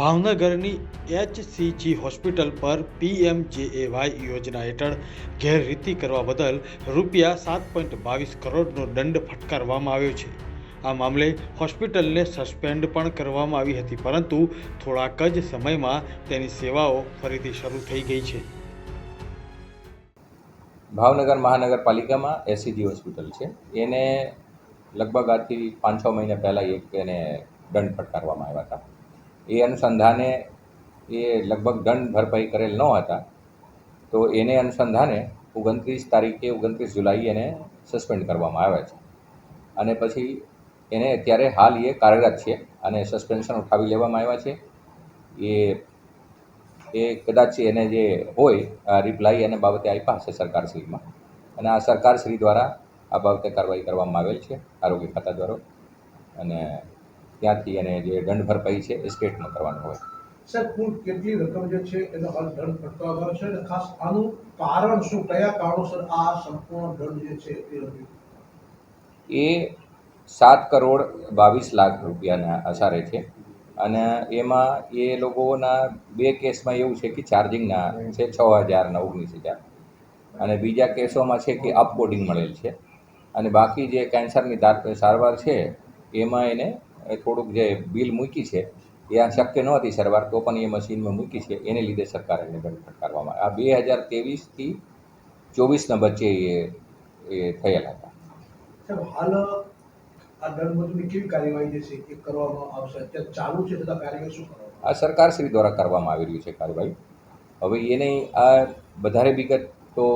ભાવનગરની HCG hospital પર PMJAY યોજના હેઠળ ગેરરીતિ કરવા બદલ રૂપિયા સાત પોઈન્ટ બાવીસ કરોડનો દંડ ફટકારવામાં આવ્યો છે. આ મામલે હોસ્પિટલને સસ્પેન્ડ પણ કરવામાં આવી હતી, પરંતુ થોડાક જ સમયમાં તેની સેવાઓ ફરીથી શરૂ થઈ ગઈ છે. ભાવનગર મહાનગરપાલિકામાં એસસીજી હોસ્પિટલ છે. એને લગભગ આજથી પાંચ છ મહિના પહેલાં એક એને દંડ ફટકારવામાં આવ્યા હતા. એ અનુસંધાને એ લગભગ દંડ ભરપાઈ કરેલ ન હતા. તો એને અનુસંધાને ઓગણત્રીસ તારીખે, ઓગણત્રીસ જુલાઈ એને સસ્પેન્ડ કરવામાં આવ્યા છે. અને પછી એને અત્યારે હાલ એ કાર્યરત છે અને સસ્પેન્શન ઉઠાવી લેવામાં આવ્યા છે. એ એ કદાચ એને જે હોય રિપ્લાય એને બાબતે આપ્યા હશે સરકારશ્રીમાં. અને આ સરકારશ્રી દ્વારા આ બાબતે કાર્યવાહી કરવામાં આવેલ છે, આરોગ્ય ખાતા દ્વારા. અને ત્યાંથી એને જે દંડ ભરપાઈ છે એ સ્ટેટમાં કરવાનું હોય. સર કુલ કેટલી રકમ જે છે એનો હાલ દંડ ફટકારવાનો છે? અને ખાસ આનું કારણ શું? કયા કારણોસર આ સંપૂર્ણ દંડ જે છે એ એ સાત કરોડ બાવીસ લાખ રૂપિયાના આસારે છે. અને એમાં એ લોકોના બે કેસમાં એવું છે કે ચાર્જિંગના છે છ હજાર ને ઓગણીસ હજાર. અને બીજા કેસોમાં છે કે અપકોડિંગ મળેલ છે. અને બાકી જે કેન્સરની સારવાર છે એમાં એને થોડુંક જે બિલ મૂકી છે એ આ શક્ય નહોતી સારવાર તો પણ એ મશીનમાં મૂકી છે એને લીધે સરકારે એને આવ્યો. આ બે હજાર ત્રેવીસથી ચોવીસના વચ્ચે એ એ થયેલા હતા. હાલ આ દંડ મુજબની કેવી કાર્યવાહી જે છે એ કરવામાં આવશે? અત્યારે ચાલુ છે છતાં કાર્યવાહી શું કરવામાં આ સરકારશ્રી દ્વારા કરવામાં આવી રહ્યું છે કાર્યવાહી. હવે એને આ વધારે વિગત તો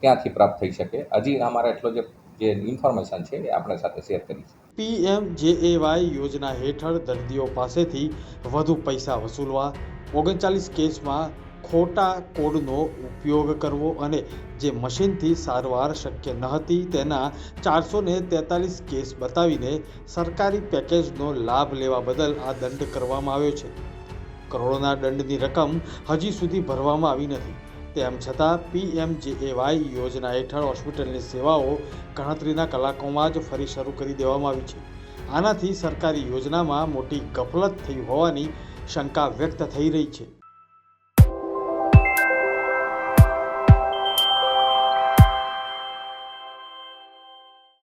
ક્યાંથી પ્રાપ્ત થઈ શકે. હજી અમારા એટલો જે જે ઇન્ફોર્મેશન છે એ આપણા સાથે શેર કરી છે પીએમજેએવાય યોજના હેઠળ દર્દીઓ પાસેથી વધુ પૈસા વસૂલવા, ઓગણચાલીસ કેસમાં ખોટા કોડનો ઉપયોગ કરવો અને જે મશીનથી સારવાર શક્ય ન હતી તેના ચારસો ને તેતાલીસ કેસ બતાવીને સરકારી પેકેજનો લાભ લેવા બદલ આ દંડ કરવામાં આવ્યો છે. કરોડોના દંડની રકમ હજી સુધી ભરવામાં આવી નથી. તેમ છતાં પીએમજેએવાય યોજના હેઠળ હોસ્પિટલની સેવાઓ ગણતરીના કલાકોમાં જ ફરી શરૂ કરી દેવામાં આવી છે. આનાથી સરકારી યોજનામાં મોટી ગફલત થઈ હોવાની શંકા વ્યક્ત થઈ રહી છે.